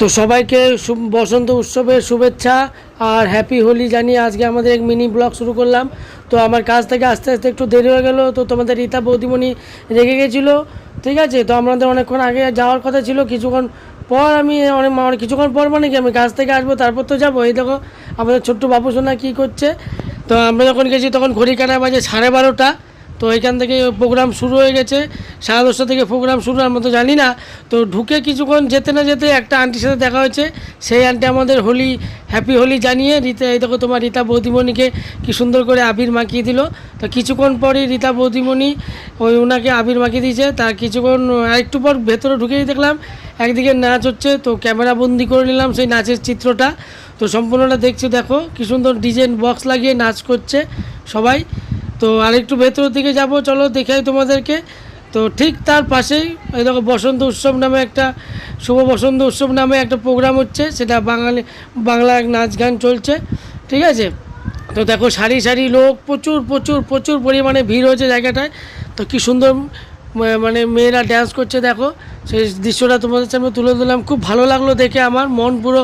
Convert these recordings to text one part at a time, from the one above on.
তো সবাইকে বসন্ত উৎসবের শুভেচ্ছা আর হ্যাপি হোলি জানিয়ে আজকে আমাদের এক মিনি ব্লগ শুরু করলাম। তো আমার কাজ থেকে আস্তে আস্তে একটু দেরি হয়ে গেল, তো তোমাদের রীতা বৌদিমণি রেগে গেছিল। ঠিক আছে? তো আমাদের অনেকক্ষণ আগে যাওয়ার কথা ছিল, কিছুক্ষণ পর আমি অনেক মানে কিছুক্ষণ পর মানে কি আমি কাজ থেকে আসব, তারপর তো যাব। এই দেখো, আমাদের ছোট্ট বাবু সোনা কী করছে। তো আমরা যখন গেছি তখন ঘড়ি কাটা বাজে সাড়ে বারোটা। তো এখান থেকে প্রোগ্রাম শুরু হয়ে গেছে। সাড়ে দশটা থেকে প্রোগ্রাম শুরু আমরা তো জানি না। তো ঢুকে কিছুক্ষণ যেতে না যেতে একটা আন্টির সাথে দেখা হয়েছে। সেই আন্টি আমাদের হোলি হ্যাপি হোলি জানিয়ে রীতা, এই দেখো তোমার রীতা বৌদিমণিকে কি সুন্দর করে আবির মাখিয়ে দিল। তো কিছুক্ষণ পরই রীতা বৌদিমণি ওই ওনাকে আবির মাখিয়ে দিয়েছে। তার কিছুক্ষণ আরেকটু পর ভেতরে ঢুকেই দেখলাম, একদিকে নাচ হচ্ছে। তো ক্যামেরা বন্দি করে নিলাম সেই নাচের চিত্রটা। তো সম্পূর্ণটা দেখছি দেখো, কি সুন্দর ডিজাইন বক্স লাগিয়ে নাচ করছে সবাই। তো আরেকটু ভেতরের দিকে যাব, চলো দেখাই তোমাদেরকে। তো ঠিক তার পাশেই এই দেখো বসন্ত উৎসব নামে একটা, শুভ বসন্ত উৎসব নামে একটা প্রোগ্রাম হচ্ছে, সেটা বাঙালি, বাংলা এক নাচ গান চলছে, ঠিক আছে? তো দেখো সারি সারি লোক, প্রচুর প্রচুর প্রচুর পরিমাণে ভিড় হয়েছে জায়গাটায়। তো কি সুন্দর মানে মেয়েরা ড্যান্স করছে, দেখো। সেই দৃশ্যটা তোমাদের সামনে তুলে দিলাম খুব ভালো লাগল দেখে আমার। মন পুরো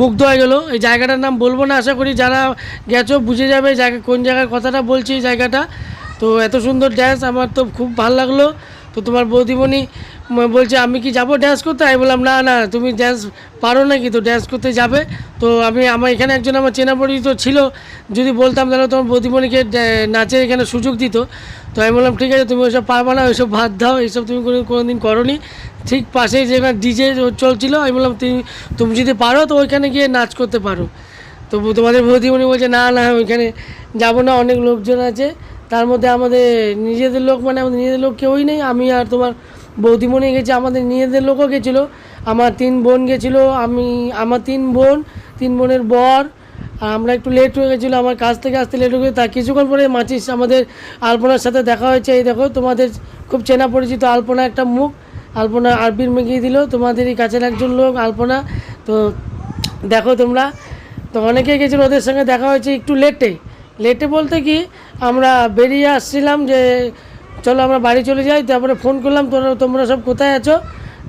মুগ্ধ হয়ে গেলো। এই জায়গাটার নাম বলব না, আশা করি যারা গেছো বুঝে যাবে জায়গা কোন জায়গার কথাটা বলছি জায়গাটা। তো এত সুন্দর ড্যান্স আমার তো খুব ভালো লাগল। তো তোমার বৌদিমণি বলছে, আমি কি যাব ড্যান্স করতে? আমি বললাম, না না, তুমি ড্যান্স পারো নাকি? তো ড্যান্স করতে যাবে। তো আমি, আমার এখানে একজন আমার চেনা পরিচিত ছিল। যদি বলতাম তাহলে তোমার ড্যা- নাচের এখানে সুযোগ দিত। তো আমি বললাম, ঠিক আছে, তুমি ওইসব পারবে না ওইসব ভাত দাও এইসব তুমি কোনো দিন করনি। ঠিক পাশেই যেখানে ডিজে চলছিল, আমি বললাম, তুমি তুমি যদি পারো, তো ওইখানে গিয়ে নাচ করতে পারো। তো তোমাদের বৌদিমণি বলছে, না না, ওইখানে যাব না, অনেক লোকজন আছে। তার মধ্যে আমাদের নিজেদের লোক মানে আমাদের নিজেদের লোক কেউই নেই। আমি আর তোমার বৌদিমণি গেছে, আমাদের নিজেদের লোকও গেছিল। আমার তিন বোন গেছিল, আমি, আমার তিন বোন, তিন বোনের বর। আর আমরা একটু লেট হয়ে গেছিল, আমার কাজ থেকে আসতে লেট হয়ে তার কিছুক্ষণ পরে মাচিস আমাদের আলপনার সাথে দেখা হয়েছে। এই দেখো, তোমাদের খুব চেনা পরিচিত আলপনা একটা মুখ। আলপনা আরবির মেঘিয়ে দিল। তোমাদেরই কাছের একজন লোক, আলপনা। তো দেখো তোমরা। তো অনেকে গেছিল, ওদের সঙ্গে দেখা হয়েছে একটু লেটে লেটে বলতে কি, আমরা বেরিয়ে আসছিলাম যে চলো আমরা বাড়ি চলে যাই, তারপরে ফোন করলাম তোমরা তোমরা সব কোথায় আছো?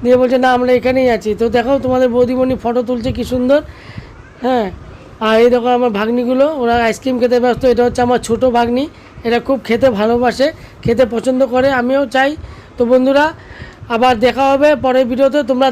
দিয়ে বলছে, না, আমরা এখানেই আছি। তো দেখো, তোমাদের বৌদিমণি ফটো তুলছে, কি সুন্দর। হ্যাঁ আর এই দেখো আমার ভাগ্নিগুলো, ওরা আইসক্রিম খেতে ব্যস্ত, এটা হচ্ছে আমার ছোটো ভাগ্নি, এটা খুব খেতে ভালোবাসে, খেতে পছন্দ করে, আমিও চাই। তো বন্ধুরা, আবার দেখা হবে পরের ভিডিওতে তোমরা